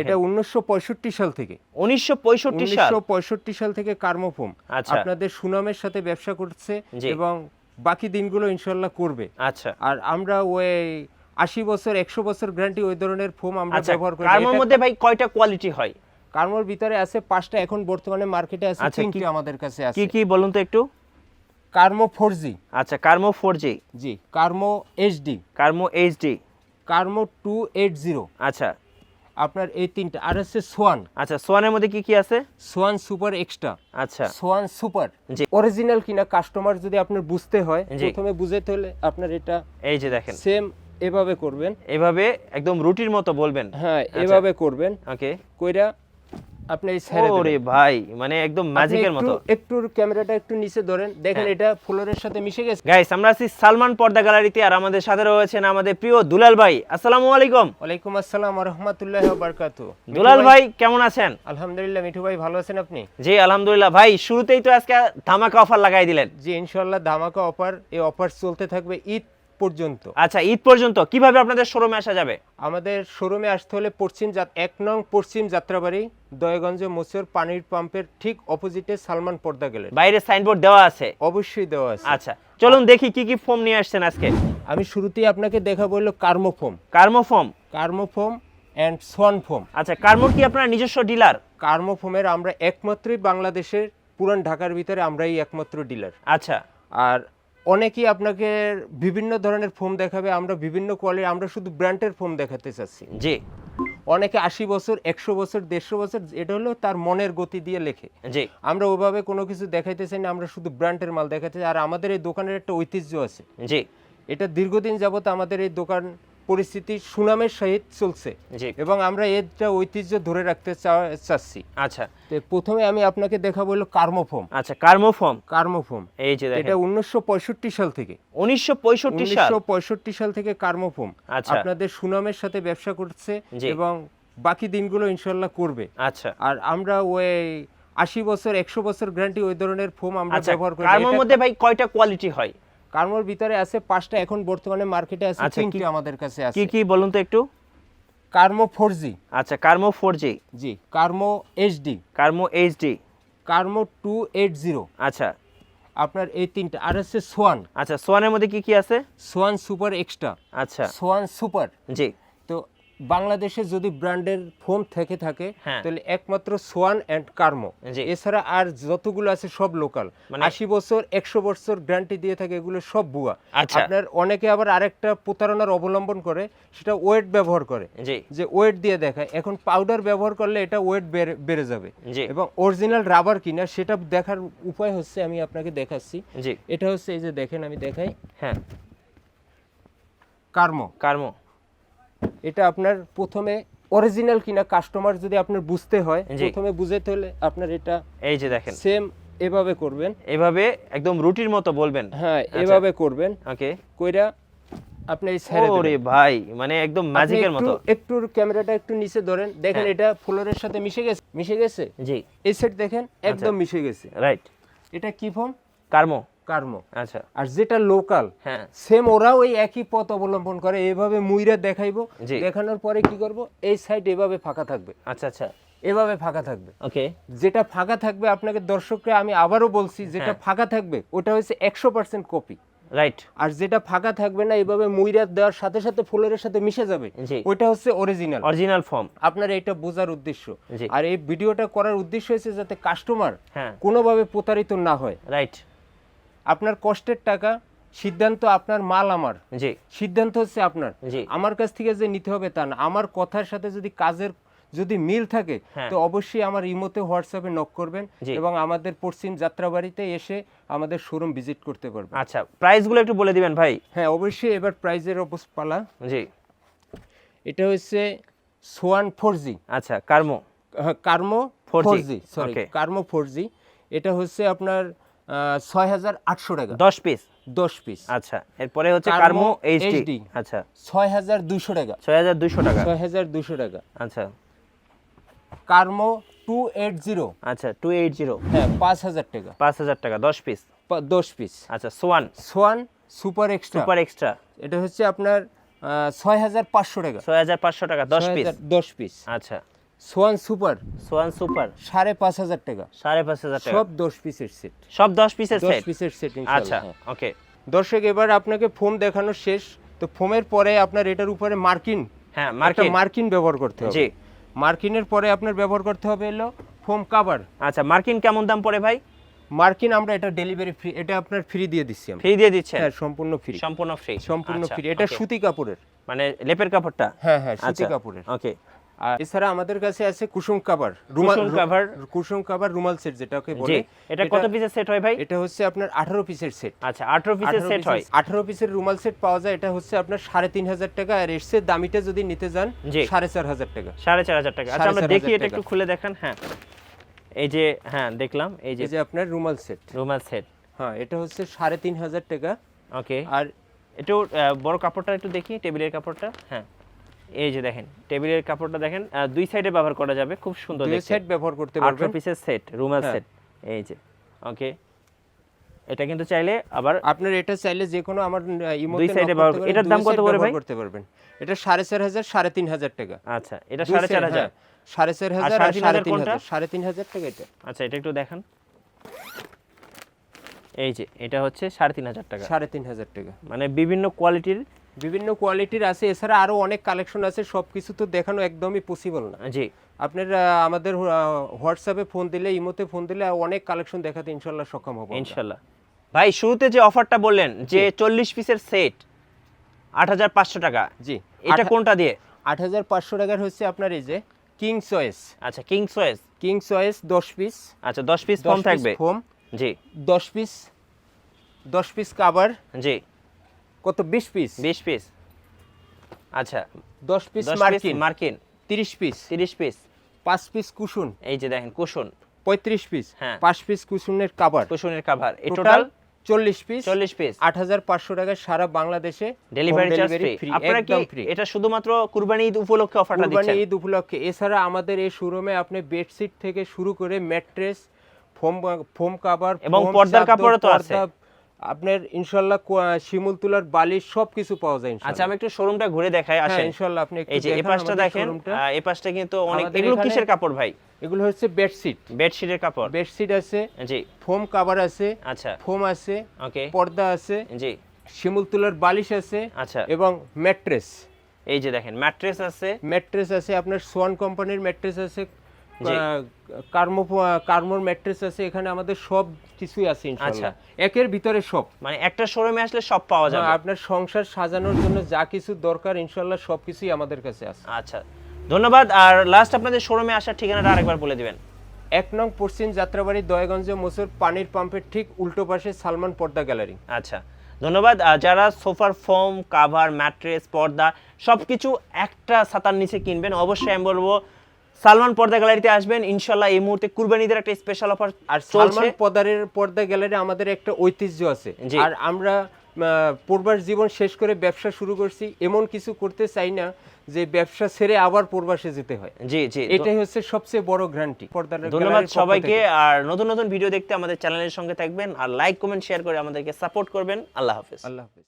এটা উনিশশো পঁয়ষট্টি সাল থেকে। 1965 সাল। উনিশশো সাল থেকে কার্মোফোম। আচ্ছা। আপনাদের সুনামের সাথে ব্যবসা করছে এবং বাকি দিনগুলো ইনশাল্লাহ করবে। আচ্ছা। আর আমরা ওই আশি বছর একশো বছর গ্যারান্টি ওই ধরনের ফোম আমরা আচ্ছা ব্যবহার করি। কার্মোর মধ্যে ভাই কয়টা কোয়ালিটি হয়? কার্মোর ভিতরে আছে পাঁচটা এখন বর্তমানে মার্কেটে আছে আচ্ছা, তিনটি আমাদের কাছে আছে। কি কি বলুন তো একটু? কার্মো ফোর জি আচ্ছা কার্মো 4G জি কার্মো HD. কার্মো HD. কার্মো two eight zero. আচ্ছা। আপনার এই তিনটা। আর হচ্ছে সোয়ান। আচ্ছা সোয়ানের মধ্যে কি কি আছে? Swan super extra. আচ্ছা। Swan super. জি। অরিজিনাল কিনা কাস্টমার যদি আপনার বুঝতে হয়। প্রথমে বুঝতে হলে আপনার এটা এই যে দেখেন। সেম এভাবে করবেন। এভাবে একদম রুটির মতো বলবেন। হ্যাঁ আচ্ছা। এভাবে করবেন। ওকে কইরা আপনি ওরে ভাই মানে একদম ম্যাজিকের মতো। একটু ক্যামেরাটা একটু নিচে ধরেন দেখেন হ্যাঁ। এটা ফ্লোরের সাথে মিশে গেছে। গাইস আমরা আছি সালমান পর্দা গ্যালারিতে আর আমাদের সাথে রয়েছেন আমাদের প্রিয় দুলাল ভাই। আসসালামু আলাইকুম। ওয়ালাইকুম আসসালাম রহমতুল্লাহ বারকাতু দুলাল ভাই? কেমন আছেন? আলহামদুলিল্লাহ মিঠু ভাই ভালো আছেন আপনি? জি আলহামদুলিল্লাহ। ভাই শুরুতেই তো আজকে ধামাকা অফার লাগাই দিলেন। জি ইনশাল্লাহ ধামাকা অফার এই অফার চলতে থাকবে ঈদ পর্যন্ত। আচ্ছা ঈদ পর্যন্ত কীভাবে আপনাদের শোরুমে আসা যাবে? আমাদের শোরুমে আসতে হলে পশ্চিম এক নং পশ্চিম যাত্রাবাড়ি দয়াগঞ্জ মোচর পানির পাম্পের ঠিক অপোজিটে সালমান পর্দা গেলেন বাইরে সাইনবোর্ড দেওয়া আছে? অবশ্যই দেওয়া আছে। আচ্ছা চলুন দেখি কি কি ফোম নিয়ে আসছেন আজকে। আমি শুরুতেই আপনাকে দেখাবো হলো কার্মোফোম কার্মোফোম কার্মোফোম অ্যান্ড সোয়ান ফোম। আচ্ছা কার্মো কি আপনার নিজস্ব ডিলার? কার্মোফোমের আমরা একমাত্রই বাংলাদেশের পুরান ঢাকার ভিতরে আমরাই একমাত্র ডিলার। আচ্ছা। আর অনেকেই আপনাকে বিভিন্ন ধরনের ফোম দেখাবে আমরা বিভিন্ন কোয়ালিটি আমরা শুধু ব্র্যান্ডের ফোম দেখাতে চাচ্ছি। জি। অনেকে আশি বছর একশো বছর দেড়শো বছর এটা হলো তার মনের গতি দিয়ে লেখে। জি। আমরা ওভাবে কোনো কিছু দেখাইতে চাই না আমরা শুধু ব্র্যান্ডের মাল দেখাতে চাই। আর আমাদের এই দোকানের একটা ঐতিহ্য আছে। জি। এটা দীর্ঘদিন যাবত আমাদের এই দোকান পরিস্থিতি সুনামের সহিত চলছে। এবং আমরা এটা ঐতিহ্য ধরে রাখতে চাচ্ছি। আচ্ছা। তো প্রথমে আমি আপনাকে দেখাবো হলো কার্মোফোম। আচ্ছা কার্মোফোম। কার্মোফোম। এই যে এটা উনিশশো পঁয়ষট্টি সাল থেকে। 1965 সাল। উনিশশো পঁয়ষট্টি সাল থেকে কার্মোফোম। আচ্ছা। আপনাদের সুনামের সাথে ব্যবসা করছে এবং বাকি দিনগুলো ইনশাল্লাহ করবে। আচ্ছা। আর আমরা ওই আশি বছর একশো বছর গ্যারান্টি ওই ধরনের ফোম আমরা আচ্ছা ব্যবহার করি। মধ্যে ভাই কয়টা কোয়ালিটি হয়? কার্মোর ভিতরে আছে পাঁচটা এখন বর্তমানে মার্কেটে আছে আচ্ছা, তিনটি কি- আমাদের কাছে আছে। কি কি বলুন তো একটু? কার্মো ফোর জি আচ্ছা কার্মো 4G জি কার্মো HD কার্মো HD কার্মো two eight zero আচ্ছা। আপনার এই তিনটা আর হচ্ছে সোয়ান। আচ্ছা সোয়ানের মধ্যে কি কি আছে? Swan super extra. আচ্ছা। Swan super. জি। তো বাংলাদেশে যদি ব্র্যান্ডের ফোন থেকে থাকে হ্যাঁ। তাহলে একমাত্র সোয়ান অ্যান্ড কার্মো। এছাড়া আর যতগুলো আছে সব লোকাল। মানে- আশি বছর একশো বছর গ্যারান্টি দিয়ে থাকে এগুলো সব বুয়া আচ্ছা। আপনার অনেকে আবার আরেকটা প্রতারণার অবলম্বন করে সেটা ওয়েট ব্যবহার করে। যে ওয়েট দিয়ে দেখায়। এখন পাউডার ব্যবহার করলে এটা ওয়েট বেড়ে যাবে। এবং অরিজিনাল রাবার কিনা সেটা দেখার উপায় হচ্ছে আমি আপনাকে দেখাচ্ছি। এটা হচ্ছে এই যে দেখেন আমি দেখাই। হ্যাঁ। কার্মো। কার্মো। এটা আপনার প্রথমে অরিজিনাল কিনা কাস্টমার যদি আপনার বুঝতে হয়। প্রথমে বুঝতে হলে আপনার এটা এই যে দেখেন। সেম এভাবে করবেন। এভাবে একদম রুটির মতো বলবেন। হ্যাঁ আচ্ছা। এভাবে করবেন। ওকে। কইরা আপনি ছেড়ে ওরে ভাই মানে একদম ম্যাজিকের মতো। একটু ক্যামেরাটা একটু নিচে ধরেন। দেখেন হ্যাঁ। এটা ফ্লোরের সাথে মিশে গেছে? মিশে গেছে? জি। এই সেট দেখেন একদম মিশে গেছে। রাইট এটা কি ফোন কার্মো। কার্মো। আচ্ছা। আর যেটা লোকাল হ্যাঁ। সেম ওরাও এই একই পথ অবলম্বন করে এভাবে মুইরা দেখাইবো। দেখানোর পরে কি করব? এই সাইড এভাবে ফাঁকা থাকবে। আচ্ছা আচ্ছা। এভাবে ফাঁকা থাকবে। ওকে যেটা ফাঁকা থাকবে আপনাকে দর্শকরা আমি আবারও বলছি যেটা হ্যাঁ। ফাঁকা থাকবে ওটা হচ্ছে একশো পার্সেন্ট কপি রাইট আর যেটা ফাঁকা থাকবে না এইভাবে মুইরা দেওয়ার সাথে সাথে ফুলের সাথে মিশে যাবে। ওইটা হচ্ছে অরিজিনাল অরিজিনাল ফর্ম আপনার এটা বোঝার উদ্দেশ্য। আর এই ভিডিওটা করার উদ্দেশ্য হচ্ছে যাতে কাস্টমার হ্যাঁ। কোনোভাবে প্রতারিত না হয়। রাইট আপনার কষ্টের টাকা সিদ্ধান্ত আপনার মাল আমার। জি। সিদ্ধান্ত হচ্ছে আপনার। জি। আমার কাছ থেকে যে নিতে হবে তা না। আমার কথার সাথে যদি কাজের যদি মিল থাকে হ্যাঁ। তো অবশ্যই আমার ইমোতে হোয়াটসঅ্যাপে নক করবেন এবং আমাদের পশ্চিম যাত্রাবাড়িতে এসে আমাদের শোরুম ভিজিট করতে পারবেন। আচ্ছা প্রাইসগুলো একটু বলে দিবেন ভাই। হ্যাঁ অবশ্যই এবার প্রাইজের অবস্থা পালা জি। এটা হচ্ছে সোয়ান ফোর জি আচ্ছা কার্মো। কার্মো ফোর জি সরি কার্মো ফোর জি এটা হচ্ছে আপনার ছয় হাজার আটশো টাকা। দশ পিস দশ পিস আচ্ছা এরপরে হচ্ছে কার্মো এইচডি আচ্ছা। ছয় হাজার দুইশো টাকা। ছয় হাজার দুইশো টাকা। ছয় হাজার দুশো টাকা। আচ্ছা। কার্মো টু এইট জিরো। আচ্ছা টু এইট জিরো। হ্যাঁ পাঁচ হাজার টাকা। পাঁচ হাজার টাকা দশ পিস দশ পিস আচ্ছা Swan. Swan super extra. Super extra. এটা হচ্ছে আপনার ছয় হাজার পাঁচশো টাকা। ছয় হাজার পাঁচশো টাকা দশ পিস দশ পিস আচ্ছা। Swan super Swan super. সাড়ে পাঁচ হাজার টাকা। সাড়ে পাঁচ হাজার টাকা। সব দশ পিসের সেট। সব দশ পিসের সেট? পিসের সেট আচ্ছা ওকে। দর্শক এবার আপনাকে ফোম দেখানো শেষ। তো ফোমের পরে আপনার এটার উপরে মার্কিন হ্যাঁ মার্কিন। মার্কিন ব্যবহার করতে হবে। জি। মার্কিনের পরে আপনার ব্যবহার করতে হবে হলো ফোম কাভার। আচ্ছা মার্কিন কেমন দাম পড়ে ভাই? মার্কিন আমরা এটা ডেলিভারি ফ্রি এটা আপনার ফ্রি দিয়ে দিচ্ছি আমরা। ফ্রি দিয়ে দিচ্ছেন? হ্যাঁ সম্পূর্ণ ফ্রি সম্পূর্ণ ফ্রি সম্পূর্ণ ফ্রি এটা সুতি কাপড়ের। মানে লেপের কাপড়টা? হ্যাঁ হ্যাঁ সুতি আচ্ছা কাপড়ের। ওকে। আর এছাড়া আমাদের কাছে আছে cushion cover cushion cover। Cushion cover রুমাল সেট যেটাকে বলে। এটা কত পিসের সেট হয় ভাই? এটা হচ্ছে আপনার আঠারো পিসের সেট আচ্ছা 18 পিসের সেট হয়। আঠারো পিসের রুমাল সেট পাওয়া যায়। এটা হচ্ছে আপনার সাড়ে তিন হাজার টাকা। আর এর চেয়ে দামিটা যদি নিতে যান জি। সাড়ে চার হাজার টাকা। সাড়ে চার হাজার টাকা। আচ্ছা আমরা দেখি এটা একটু খুলে দেখান। হ্যাঁ। এই যে হ্যাঁ দেখলাম। এই যে যে আপনার রুমাল সেট রুমাল সেট হ্যাঁ এটা হচ্ছে সাড়ে তিন হাজার টাকা। ওকে আর একটু বড় কাপড়টা একটু দেখি টেবিলের কাপড়টা। হ্যাঁ। এই যে দেখেন টেবিলের কাপড়টা দেখেন দুই সাইডে ব্যবহার করা যাবে খুব সুন্দর দুই সেট ব্যবহার করতে পারবেন। পিসের সেট রুমাল হ্যাঁ। সেট এই যে ওকে এটা কিন্তু চাইলে আবার আপনার এটা চাইলে যে কোনো আমার দুই ব্যবহার- এটার দাম কত করে ভাই? করতে পারবেন। এটা সাড়ে চার হাজার সাড়ে তিন হাজার টাকা। আচ্ছা এটা দুই সাড়ে চার set, হাজার? হ্যাঁ, আর টাকা এটা। আচ্ছা এটা একটু দেখান। এই যে এটা হচ্ছে সাড়ে তিন হাজার টাকা। সাড়ে তিন হাজার টাকা। মানে বিভিন্ন কোয়ালিটির বিভিন্ন কোয়ালিটির আছে এছাড়া আরও অনেক কালেকশন আছে সব কিছু তো দেখানো একদমই পসিবল না। জি। আপনার আমাদের হোয়াটসঅ্যাপে ফোন দিলে ইমোতে ফোন দিলে অনেক কালেকশন দেখাতে ইনশাল্লাহ সক্ষম হব ইনশাল্লাহ ভাই শুরুতে যে অফারটা বললেন যে চল্লিশ পিসের সেট আট হাজার পাঁচশো টাকা। জি। এটা কোনটা দিয়ে? আট হাজার পাঁচশো টাকার হচ্ছে আপনার এই যে কিং চয়েস আচ্ছা কিং সোয়েস কিং চয়েস দশ পিস আচ্ছা দশ পিস ফোম থাকবে? ফোম জি। দশ পিস দশ পিস কাভার জি। কত বিশ পিস বিশ পিস আচ্ছা। দশ পিস দশ মার্কিন। মার্কিন। তিরিশ পিস তিরিশ পিস পাঁচ পিস কুসুন। এই যে দেখেন কুশন পঁয়ত্রিশ পিস হ্যাঁ। পাঁচ পিস কুসুনের কাভার কুশনের কাভার এই টোটাল টোটাল চল্লিশ পিস চল্লিশ পিস আট হাজার পাঁচশো টাকায় সারা বাংলাদেশে ডেলিভারি চার্জ ফ্রি আপনারা কি এটা শুধুমাত্র কুরবানি ঈদ উপলক্ষে অফারটা কুরবানি ঈদ উপলক্ষে। এছাড়া আমাদের এই শোরুমে আপনি বেডশিট থেকে শুরু করে ম্যাট্রেস ফোম ফোম কাভার এবং পর্দার কাপড়ও তো আছে। আপনার ইনশাল্লাহ শিমুল তুলার বালিশ সবকিছু পাওয়া যায় আচ্ছা আমি একটু শোরুমটা ঘুরে দেখাই হ্যাঁ আসেন। ইনশাল্লাহ আপনি এই যে এই পাশটা দেখেন এই পাশটা কিন্তু অনেক এগুলো কিসের কাপড় ভাই? এগুলো হচ্ছে বেডশিট বেডশিটের কাপড়। বেডশিট আছে জি। ফোম কভার আছে আচ্ছা। ফোম আছে ওকে পর্দা আছে জি। শিমুল তুলার বালিশ আছে আচ্ছা। এবং ম্যাট্রেস এই যে দেখেন ম্যাট্রেস আছে। ম্যাট্রেস আছে আপনার সোয়ান কোম্পানির ম্যাট্রেস আছে। কার্মো কার্মোর ম্যাট্রেস আছে এখানে আমাদের সব কিছুই আছে ইনশাআল্লাহ একের ভিতরে সব। মানে একটা শোরুমে আসলে সব পাওয়া যাবে। আপনার সংসার সাজানোর জন্য যা কিছু দরকার ইনশাআল্লাহ সব কিছুই আমাদের কাছে আছে। আচ্ছা। ধন্যবাদ। আর লাস্ট আপনাদের শোরুমে আসার ঠিকানাটা আরেকবার বলে দিবেন। এক নং পশ্চিম যাত্রাবাড়ি দয়াগঞ্জ মোসর পানির পাম্পের ঠিক উল্টো পাশে সালমান পর্দা গ্যালারি। আচ্ছা। ধন্যবাদ। যারা সোফার ফোম কাভার ম্যাট্রেস পর্দা সব কিছু একটা ছাতার নিচে কিনবেন অবশ্যই আমি বলব সালমান পর্দা গ্যালারিতে আসবেন। ইনশাল্লাহ এই মুহূর্তে কুরবানিদের একটা স্পেশাল অফার আর সালমান পর্দারের পর্দা গ্যালারি আমাদের একটা ঐতিহ্য আছে। আর আমরা পূর্বার জীবন শেষ করে ব্যবসা শুরু করছি। এমন কিছু করতে চাই না যে ব্যবসা ছেড়ে আবার পূর্বাসে যেতে হয়। জি জি। এটাই হচ্ছে সবচেয়ে বড় পর্দার ধন্যবাদ সবাইকে। আর নতুন নতুন ভিডিও দেখতে আমাদের চ্যানেলের সঙ্গে থাকবেন। আর লাইক কমেন্ট শেয়ার করে আমাদেরকে সাপোর্ট করবেন। আল্লাহ হাফেজ। আল্লাহ হাফেজ।